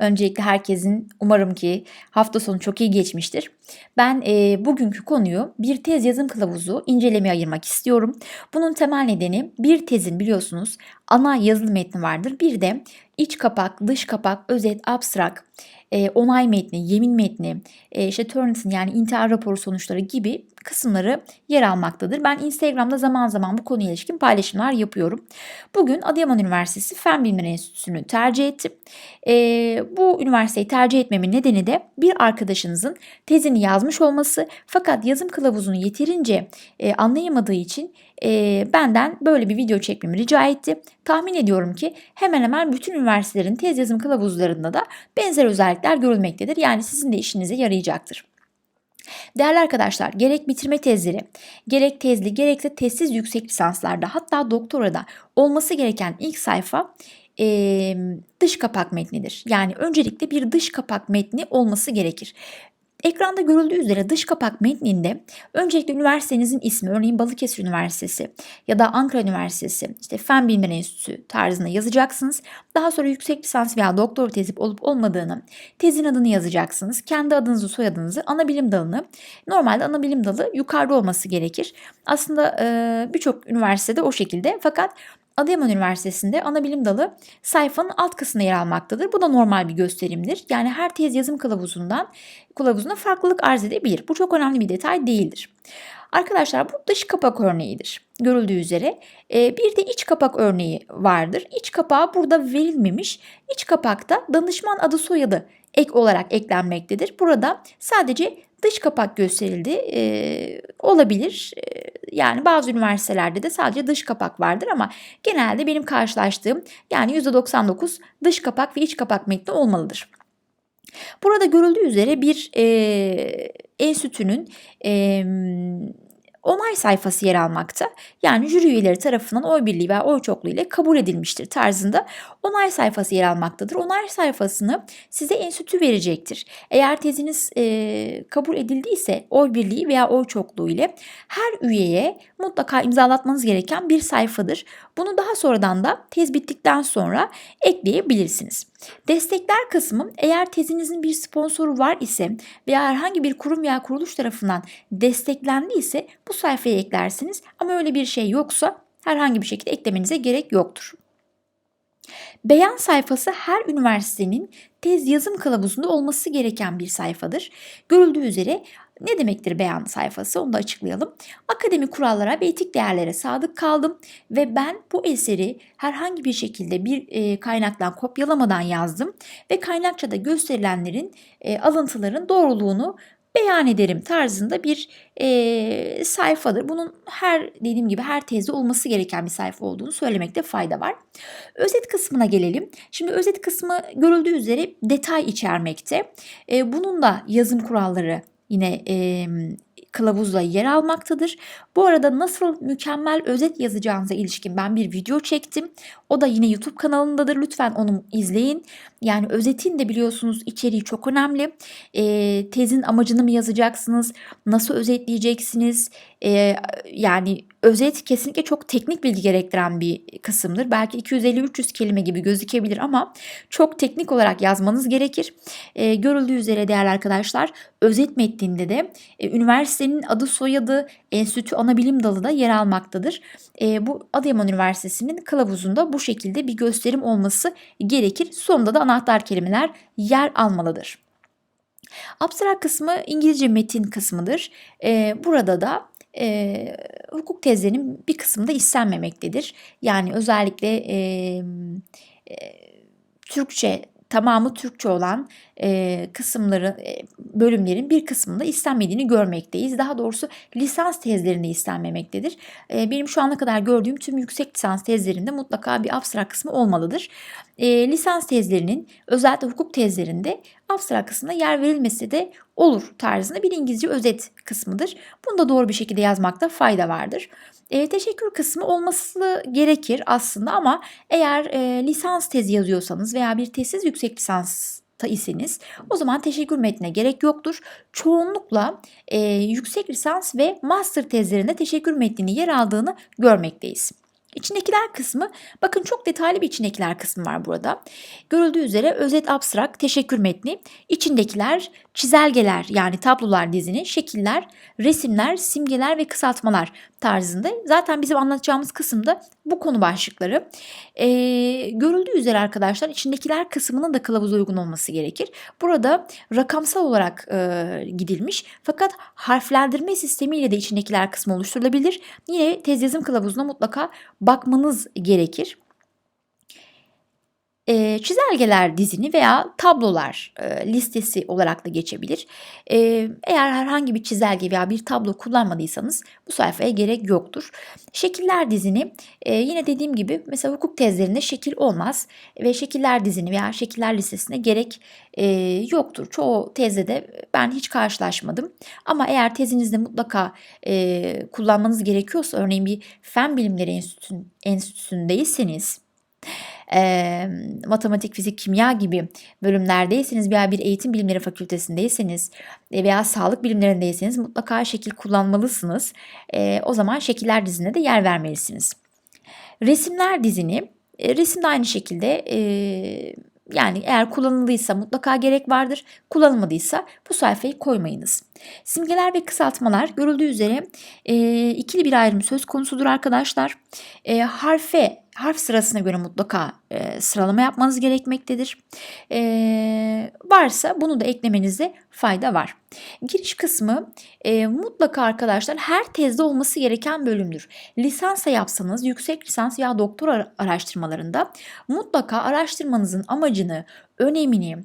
Öncelikle herkesin umarım ki hafta sonu çok iyi geçmiştir. Ben e, bugünkü konuyu bir tez yazım kılavuzu incelemeye ayırmak istiyorum. Bunun temel nedeni bir tezin biliyorsunuz ana yazılı metni vardır. Bir de iç kapak, dış kapak, özet, abstrak, e, onay metni, yemin metni, e, işte Turnitin yani intihar raporu sonuçları gibi kısımları yer almaktadır. Ben Instagram'da zaman zaman bu konuya ilişkin paylaşımlar yapıyorum. Bugün Adıyaman Üniversitesi Fen Bilimleri Enstitüsü'nü tercih ettim. E, bu üniversiteyi tercih etmemin nedeni de bir arkadaşınızın tezini yazmış olması fakat yazım kılavuzunu yeterince e, anlayamadığı için e, benden böyle bir video çekmemi rica etti. Tahmin ediyorum ki hemen hemen bütün üniversitelerin tez yazım kılavuzlarında da benzer özellikler görülmektedir. Yani sizin de işinize yarayacaktır. Değerli arkadaşlar, gerek bitirme tezleri, gerek tezli, gerekse tezsiz yüksek lisanslarda hatta doktorada olması gereken ilk sayfa e, dış kapak metnidir. Yani öncelikle bir dış kapak metni olması gerekir. Ekranda görüldüğü üzere dış kapak metninde öncelikle üniversitenizin ismi, örneğin Balıkesir Üniversitesi ya da Ankara Üniversitesi, işte Fen Bilimleri Enstitüsü tarzında yazacaksınız. Daha sonra yüksek lisans veya doktor tezi olup olmadığını, tezin adını yazacaksınız. Kendi adınızı, soyadınızı, ana bilim dalını. Normalde ana bilim dalı yukarıda olması gerekir. Aslında birçok üniversitede o şekilde fakat Adıyaman Üniversitesi'nde ana bilim dalı sayfanın alt kısmında yer almaktadır. Bu da normal bir gösterimdir. Yani her tez yazım kılavuzundan kılavuzuna farklılık arz edebilir. Bu çok önemli bir detay değildir. Arkadaşlar bu dış kapak örneğidir. Görüldüğü üzere e, bir de iç kapak örneği vardır. İç kapağı burada verilmemiş. İç kapakta danışman adı soyadı ek olarak eklenmektedir. Burada sadece dış kapak gösterildi. E, olabilir. E, yani bazı üniversitelerde de sadece dış kapak vardır ama genelde benim karşılaştığım yani %99 dış kapak ve iç kapak metni olmalıdır. Burada görüldüğü üzere bir e, enstitünün e, onay sayfası yer almakta. Yani jüri üyeleri tarafından oy birliği veya oy çokluğu ile kabul edilmiştir tarzında onay sayfası yer almaktadır. Onay sayfasını size enstitü verecektir. Eğer teziniz e, kabul edildiyse oy birliği veya oy çokluğu ile her üyeye mutlaka imzalatmanız gereken bir sayfadır. Bunu daha sonradan da tez bittikten sonra ekleyebilirsiniz. Destekler kısmı eğer tezinizin bir sponsoru var ise veya herhangi bir kurum veya kuruluş tarafından desteklendiyse bu sayfaya eklersiniz ama öyle bir şey yoksa herhangi bir şekilde eklemenize gerek yoktur. Beyan sayfası her üniversitenin tez yazım kılavuzunda olması gereken bir sayfadır. Görüldüğü üzere ne demektir beyan sayfası onu da açıklayalım. Akademik kurallara ve etik değerlere sadık kaldım ve ben bu eseri herhangi bir şekilde bir e, kaynaktan kopyalamadan yazdım ve kaynakçada gösterilenlerin e, alıntıların doğruluğunu beyan ederim tarzında bir e, sayfadır. Bunun her dediğim gibi her tezde olması gereken bir sayfa olduğunu söylemekte fayda var. Özet kısmına gelelim. Şimdi özet kısmı görüldüğü üzere detay içermekte. E, bunun da yazım kuralları yine e, kılavuzla yer almaktadır. Bu arada nasıl mükemmel özet yazacağınıza ilişkin ben bir video çektim. O da yine YouTube kanalındadır. Lütfen onu izleyin. Yani özetin de biliyorsunuz içeriği çok önemli. E, tezin amacını mı yazacaksınız? Nasıl özetleyeceksiniz? E, yani özet kesinlikle çok teknik bilgi gerektiren bir kısımdır. Belki 250-300 kelime gibi gözükebilir ama çok teknik olarak yazmanız gerekir. E, görüldüğü üzere değerli arkadaşlar özet metninde de e, üniversitenin adı soyadı, enstitü ana bilim dalı da yer almaktadır. E, bu Adıyaman Üniversitesi'nin kılavuzunda bu şekilde bir gösterim olması gerekir. Sonunda da anahtar kelimeler yer almalıdır. Abstrak kısmı İngilizce metin kısmıdır. E, burada da e, hukuk tezlerinin bir kısmında istenmemektedir. Yani özellikle e, e, Türkçe tamamı Türkçe olan e, kısımları e, bölümlerin bir kısmında istenmediğini görmekteyiz. Daha doğrusu lisans tezlerinde istenmemektedir. E, benim şu ana kadar gördüğüm tüm yüksek lisans tezlerinde mutlaka bir abstrak kısmı olmalıdır. E, lisans tezlerinin özellikle hukuk tezlerinde abstrak kısmına yer verilmesi de olur tarzında bir İngilizce özet kısmıdır. Bunu da doğru bir şekilde yazmakta fayda vardır. E, teşekkür kısmı olması gerekir aslında ama eğer e, lisans tezi yazıyorsanız veya bir tezsiz yüksek lisans iseniz o zaman teşekkür metnine gerek yoktur. Çoğunlukla e, yüksek lisans ve master tezlerinde teşekkür metninin yer aldığını görmekteyiz. İçindekiler kısmı, bakın çok detaylı bir içindekiler kısmı var burada. Görüldüğü üzere özet abstrak teşekkür metni, içindekiler çizelgeler yani tablolar dizini, şekiller, resimler, simgeler ve kısaltmalar tarzında. Zaten bizim anlatacağımız kısımda bu konu başlıkları. Ee, görüldüğü üzere arkadaşlar içindekiler kısmının da kılavuza uygun olması gerekir. Burada rakamsal olarak e, gidilmiş fakat harflendirme sistemiyle de içindekiler kısmı oluşturulabilir. Yine tez yazım kılavuzuna mutlaka bakmanız gerekir e, çizelgeler dizini veya tablolar e, listesi olarak da geçebilir. E, eğer herhangi bir çizelge veya bir tablo kullanmadıysanız bu sayfaya gerek yoktur. Şekiller dizini e, yine dediğim gibi mesela hukuk tezlerinde şekil olmaz ve şekiller dizini veya şekiller listesine gerek e, yoktur. Çoğu tezde de ben hiç karşılaşmadım. Ama eğer tezinizde mutlaka e, kullanmanız gerekiyorsa örneğin bir fen bilimleri enstitüsün, enstitüsündeyseniz e, matematik, fizik, kimya gibi bölümlerdeyseniz veya bir eğitim bilimleri fakültesindeyseniz veya sağlık bilimlerindeyseniz mutlaka şekil kullanmalısınız. E, o zaman şekiller dizine de yer vermelisiniz. Resimler dizini, e, resim de aynı şekilde e, yani eğer kullanıldıysa mutlaka gerek vardır. Kullanılmadıysa bu sayfayı koymayınız. Simgeler ve kısaltmalar görüldüğü üzere e, ikili bir ayrım söz konusudur arkadaşlar. E, harfe harf sırasına göre mutlaka e, sıralama yapmanız gerekmektedir. E, varsa bunu da eklemenizde fayda var. Giriş kısmı e, mutlaka arkadaşlar her tezde olması gereken bölümdür. Lisansa yapsanız yüksek lisans ya doktor araştırmalarında mutlaka araştırmanızın amacını, önemini,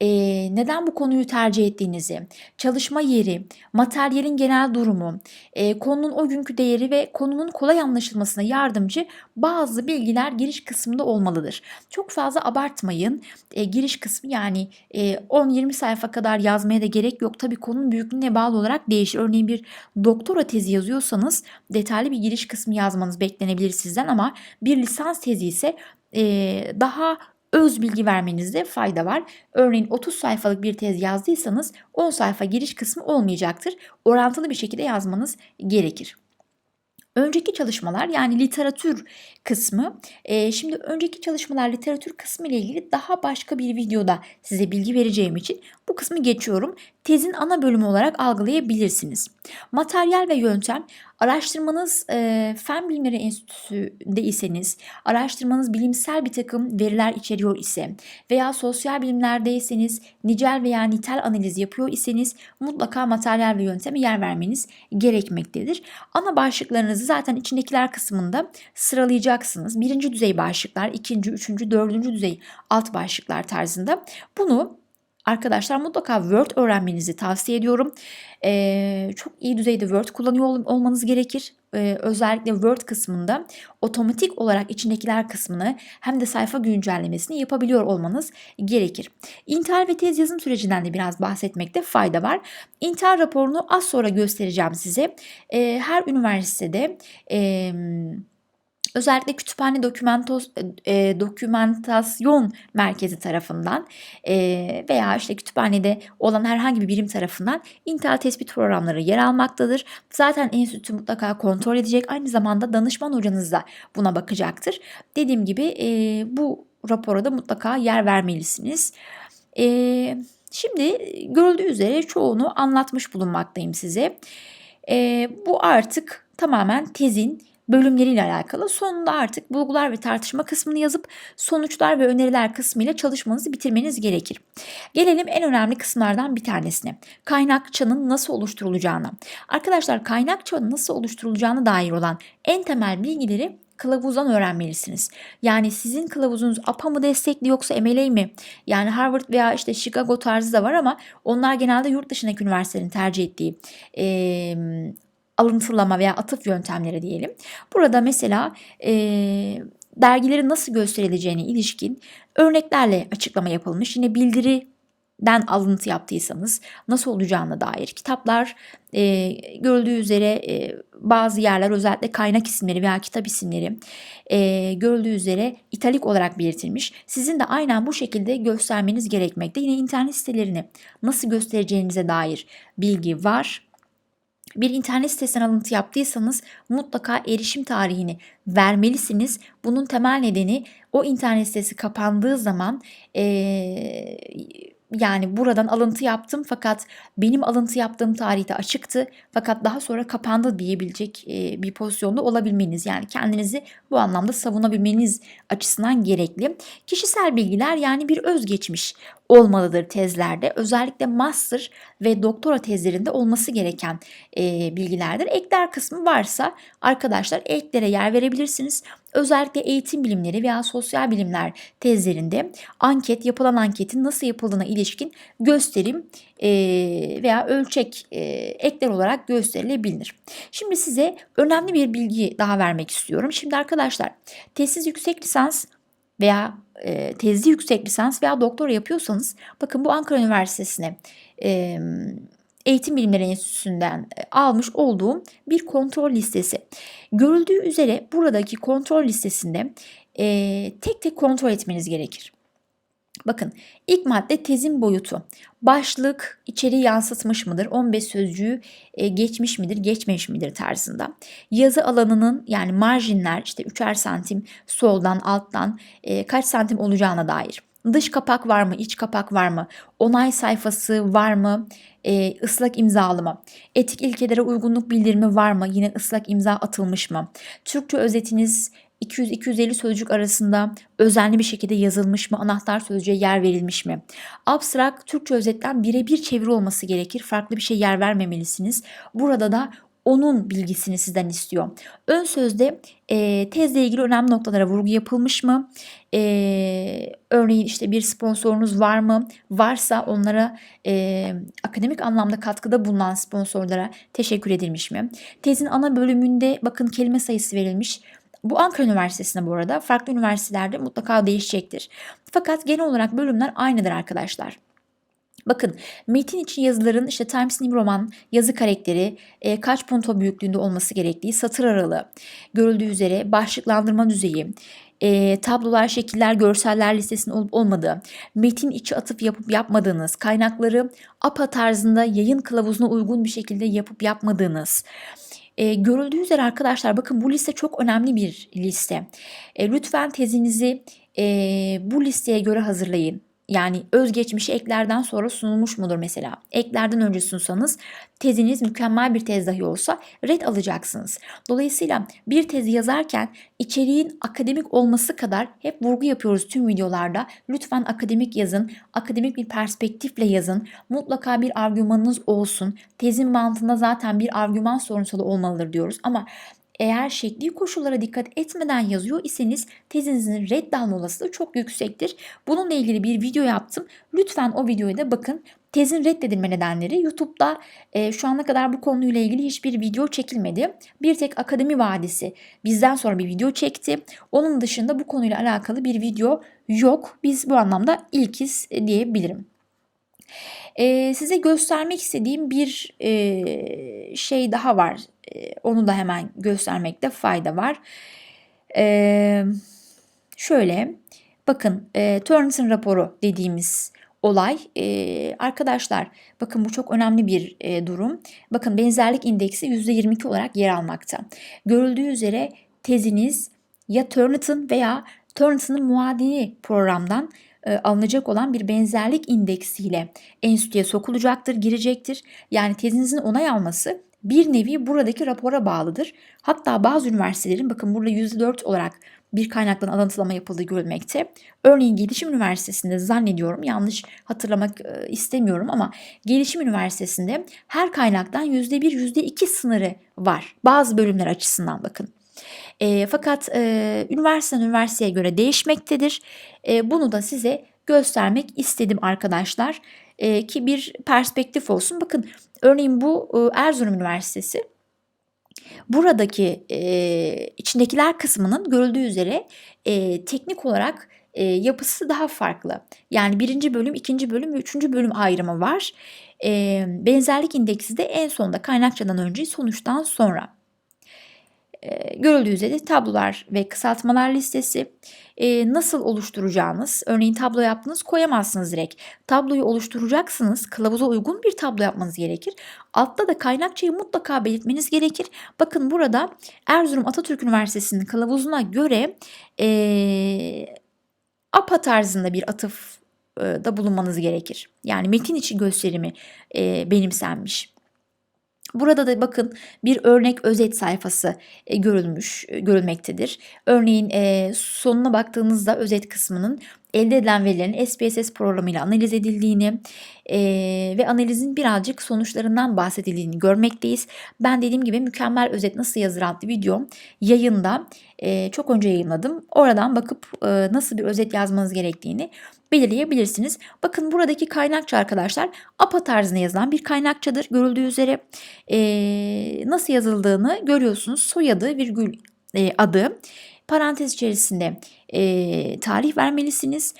e, neden bu konuyu tercih ettiğinizi, çalışma yeri, materyalin genel durumu, e, konunun o günkü değeri ve konunun kolay anlaşılmasına yardımcı bazı bilgiler giriş kısmında olmalıdır. Çok fazla abartmayın. E, giriş kısmı yani e, 10-20 sayfa kadar yazmaya da gerek yok. Tabii konunun büyüklüğüne bağlı olarak değişir. Örneğin bir doktora tezi yazıyorsanız detaylı bir giriş kısmı yazmanız beklenebilir sizden ama bir lisans tezi ise daha öz bilgi vermenizde fayda var. Örneğin 30 sayfalık bir tez yazdıysanız 10 sayfa giriş kısmı olmayacaktır. Orantılı bir şekilde yazmanız gerekir. Önceki çalışmalar yani literatür kısmı. E, şimdi önceki çalışmalar literatür kısmı ile ilgili daha başka bir videoda size bilgi vereceğim için bu kısmı geçiyorum. Tezin ana bölümü olarak algılayabilirsiniz. Materyal ve yöntem araştırmanız e, Fen Bilimleri Enstitüsü'nde iseniz, araştırmanız bilimsel bir takım veriler içeriyor ise veya sosyal bilimlerdeyseniz, nicel veya nitel analiz yapıyor iseniz mutlaka materyal ve yönteme yer vermeniz gerekmektedir. Ana başlıklarınızı zaten içindekiler kısmında sıralayacaksınız. Birinci düzey başlıklar, ikinci, üçüncü, dördüncü düzey alt başlıklar tarzında. Bunu Arkadaşlar mutlaka Word öğrenmenizi tavsiye ediyorum. Ee, çok iyi düzeyde Word kullanıyor olmanız gerekir. Ee, özellikle Word kısmında otomatik olarak içindekiler kısmını hem de sayfa güncellemesini yapabiliyor olmanız gerekir. İntihar ve tez yazım sürecinden de biraz bahsetmekte fayda var. İntihar raporunu az sonra göstereceğim size. Ee, her üniversitede... E, özellikle kütüphane dokümentos, e, dokümentasyon merkezi tarafından e, veya işte kütüphanede olan herhangi bir birim tarafından intihal tespit programları yer almaktadır. Zaten enstitü mutlaka kontrol edecek. Aynı zamanda danışman hocanız da buna bakacaktır. Dediğim gibi e, bu rapora da mutlaka yer vermelisiniz. E, şimdi görüldüğü üzere çoğunu anlatmış bulunmaktayım size. E, bu artık tamamen tezin bölümleriyle alakalı. Sonunda artık bulgular ve tartışma kısmını yazıp sonuçlar ve öneriler kısmıyla çalışmanızı bitirmeniz gerekir. Gelelim en önemli kısımlardan bir tanesine. Kaynakçanın nasıl oluşturulacağına. Arkadaşlar kaynakçanın nasıl oluşturulacağına dair olan en temel bilgileri kılavuzdan öğrenmelisiniz. Yani sizin kılavuzunuz APA mı destekli yoksa MLA mi? Yani Harvard veya işte Chicago tarzı da var ama onlar genelde yurt dışındaki üniversitelerin tercih ettiği e, alıntılama veya atıf yöntemleri diyelim. Burada mesela e, dergilerin nasıl gösterileceğine ilişkin örneklerle açıklama yapılmış. Yine bildiriden alıntı yaptıysanız nasıl olacağına dair kitaplar e, görüldüğü üzere e, bazı yerler özellikle kaynak isimleri veya kitap isimleri e, görüldüğü üzere italik olarak belirtilmiş. Sizin de aynen bu şekilde göstermeniz gerekmekte. Yine internet sitelerini nasıl göstereceğinize dair bilgi var bir internet sitesinden alıntı yaptıysanız mutlaka erişim tarihini vermelisiniz. Bunun temel nedeni o internet sitesi kapandığı zaman ee, yani buradan alıntı yaptım fakat benim alıntı yaptığım tarihte açıktı fakat daha sonra kapandı diyebilecek e, bir pozisyonda olabilmeniz yani kendinizi bu anlamda savunabilmeniz açısından gerekli. Kişisel bilgiler yani bir özgeçmiş olmalıdır tezlerde. Özellikle master ve doktora tezlerinde olması gereken e, bilgilerdir. Ekler kısmı varsa arkadaşlar eklere yer verebilirsiniz. Özellikle eğitim bilimleri veya sosyal bilimler tezlerinde anket, yapılan anketin nasıl yapıldığına ilişkin gösterim e, veya ölçek e, ekler olarak gösterilebilir. Şimdi size önemli bir bilgi daha vermek istiyorum. Şimdi arkadaşlar tezsiz yüksek lisans veya e, tezli yüksek lisans veya doktora yapıyorsanız bakın bu Ankara Üniversitesi'ne e, Eğitim Bilimleri Enstitüsü'nden e, almış olduğum bir kontrol listesi. Görüldüğü üzere buradaki kontrol listesinde e, tek tek kontrol etmeniz gerekir. Bakın ilk madde tezin boyutu. Başlık içeriği yansıtmış mıdır? 15 sözcüğü e, geçmiş midir, geçmemiş midir tarzında. Yazı alanının yani marjinler işte 3'er santim soldan alttan e, kaç santim olacağına dair. Dış kapak var mı, iç kapak var mı? Onay sayfası var mı? E, ıslak imzalı mı? Etik ilkelere uygunluk bildirimi var mı? Yine ıslak imza atılmış mı? Türkçe özetiniz 200-250 sözcük arasında özenli bir şekilde yazılmış mı, anahtar sözcüğe yer verilmiş mi? Abstrak Türkçe özetten birebir çeviri olması gerekir. Farklı bir şey yer vermemelisiniz. Burada da onun bilgisini sizden istiyor. Ön sözde e, tezle ilgili önemli noktalara vurgu yapılmış mı? E, örneğin işte bir sponsorunuz var mı? Varsa onlara e, akademik anlamda katkıda bulunan sponsorlara teşekkür edilmiş mi? Tezin ana bölümünde bakın kelime sayısı verilmiş. Bu Ankara Üniversitesi'nde bu arada farklı üniversitelerde mutlaka değişecektir. Fakat genel olarak bölümler aynıdır arkadaşlar. Bakın metin için yazıların işte Times New Roman yazı karakteri e, kaç punto büyüklüğünde olması gerektiği satır aralığı görüldüğü üzere başlıklandırma düzeyi e, tablolar, şekiller, görseller listesinin olup olmadığı, metin içi atıf yapıp yapmadığınız, kaynakları APA tarzında yayın kılavuzuna uygun bir şekilde yapıp yapmadığınız, e, görüldüğü üzere arkadaşlar bakın bu liste çok önemli bir liste. E, lütfen tezinizi e, bu listeye göre hazırlayın. Yani özgeçmişi eklerden sonra sunulmuş mudur mesela? Eklerden önce sunsanız teziniz mükemmel bir tez dahi olsa red alacaksınız. Dolayısıyla bir tezi yazarken içeriğin akademik olması kadar hep vurgu yapıyoruz tüm videolarda. Lütfen akademik yazın, akademik bir perspektifle yazın. Mutlaka bir argümanınız olsun. Tezin mantığında zaten bir argüman sorunsalı olmalıdır diyoruz ama eğer şekli koşullara dikkat etmeden yazıyor iseniz tezinizin reddalma olasılığı çok yüksektir. Bununla ilgili bir video yaptım. Lütfen o videoya da bakın. Tezin reddedilme nedenleri YouTube'da e, şu ana kadar bu konuyla ilgili hiçbir video çekilmedi. Bir tek Akademi Vadisi bizden sonra bir video çekti. Onun dışında bu konuyla alakalı bir video yok. Biz bu anlamda ilkiz diyebilirim. E, size göstermek istediğim bir e, şey daha var. E, onu da hemen göstermekte fayda var. E, şöyle bakın e, Turnitin raporu dediğimiz olay. E, arkadaşlar bakın bu çok önemli bir e, durum. Bakın benzerlik indeksi %22 olarak yer almakta. Görüldüğü üzere teziniz ya Turnitin veya Turnitin'in muadili programdan e, alınacak olan bir benzerlik indeksiyle enstitüye sokulacaktır, girecektir. Yani tezinizin onay alması bir nevi buradaki rapora bağlıdır. Hatta bazı üniversitelerin bakın burada %4 olarak bir kaynaktan alıntılama yapıldığı görülmekte. Örneğin Gelişim Üniversitesi'nde zannediyorum yanlış hatırlamak e, istemiyorum ama Gelişim Üniversitesi'nde her kaynaktan %1 %2 sınırı var. Bazı bölümler açısından bakın. E, fakat e, üniversiteden üniversiteye göre değişmektedir. E, bunu da size göstermek istedim arkadaşlar. E, ki bir perspektif olsun. Bakın örneğin bu e, Erzurum Üniversitesi. Buradaki e, içindekiler kısmının görüldüğü üzere e, teknik olarak e, yapısı daha farklı. Yani birinci bölüm, ikinci bölüm ve üçüncü bölüm ayrımı var. E, benzerlik indeksi de en sonda kaynakçadan önce sonuçtan sonra. E, görüldüğü üzere tablolar ve kısaltmalar listesi. E, nasıl oluşturacağınız, örneğin tablo yaptınız koyamazsınız direkt. Tabloyu oluşturacaksınız, kılavuza uygun bir tablo yapmanız gerekir. Altta da kaynakçayı mutlaka belirtmeniz gerekir. Bakın burada Erzurum Atatürk Üniversitesi'nin kılavuzuna göre e, APA tarzında bir atıf e, da bulunmanız gerekir. Yani metin içi gösterimi e, benimsenmiş. Burada da bakın bir örnek özet sayfası e, görülmüş, e, görülmektedir. Örneğin e, sonuna baktığınızda özet kısmının elde edilen verilerin SPSS programıyla analiz edildiğini e, ve analizin birazcık sonuçlarından bahsedildiğini görmekteyiz. Ben dediğim gibi mükemmel özet nasıl yazılır adlı videom yayında e, çok önce yayınladım. Oradan bakıp e, nasıl bir özet yazmanız gerektiğini belirleyebilirsiniz. Bakın buradaki kaynakça arkadaşlar APA tarzında yazılan bir kaynakçadır. Görüldüğü üzere e, nasıl yazıldığını görüyorsunuz. Soyadı, virgül e, adı, parantez içerisinde e, tarih vermelisiniz.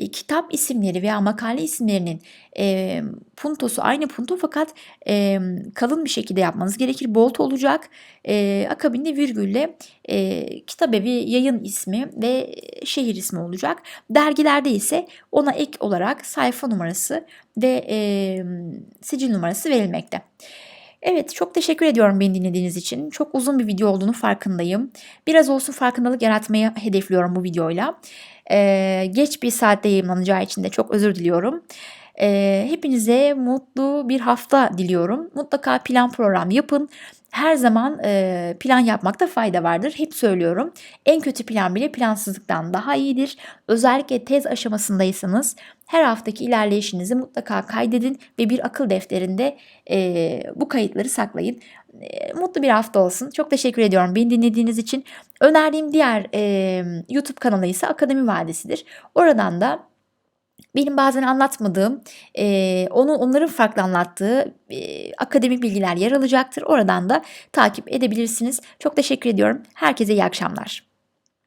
E, kitap isimleri veya makale isimlerinin e, puntosu aynı punto fakat e, kalın bir şekilde yapmanız gerekir. Bolt olacak. E, akabinde virgülle e, kitap evi yayın ismi ve şehir ismi olacak. Dergilerde ise ona ek olarak sayfa numarası ve e, sicil numarası verilmekte. Evet çok teşekkür ediyorum beni dinlediğiniz için. Çok uzun bir video olduğunu farkındayım. Biraz olsun farkındalık yaratmayı hedefliyorum bu videoyla. Ee, geç bir saatte yayınlanacağı için de çok özür diliyorum. Ee, hepinize mutlu bir hafta diliyorum. Mutlaka plan program yapın. Her zaman e, plan yapmakta fayda vardır. Hep söylüyorum. En kötü plan bile plansızlıktan daha iyidir. Özellikle tez aşamasındaysanız her haftaki ilerleyişinizi mutlaka kaydedin ve bir akıl defterinde e, bu kayıtları saklayın. Mutlu bir hafta olsun. Çok teşekkür ediyorum beni dinlediğiniz için. Önerdiğim diğer e, YouTube kanalı ise Akademi Vadisi'dir. Oradan da benim bazen anlatmadığım, e, onun onların farklı anlattığı e, akademik bilgiler yer alacaktır. Oradan da takip edebilirsiniz. Çok teşekkür ediyorum. Herkese iyi akşamlar.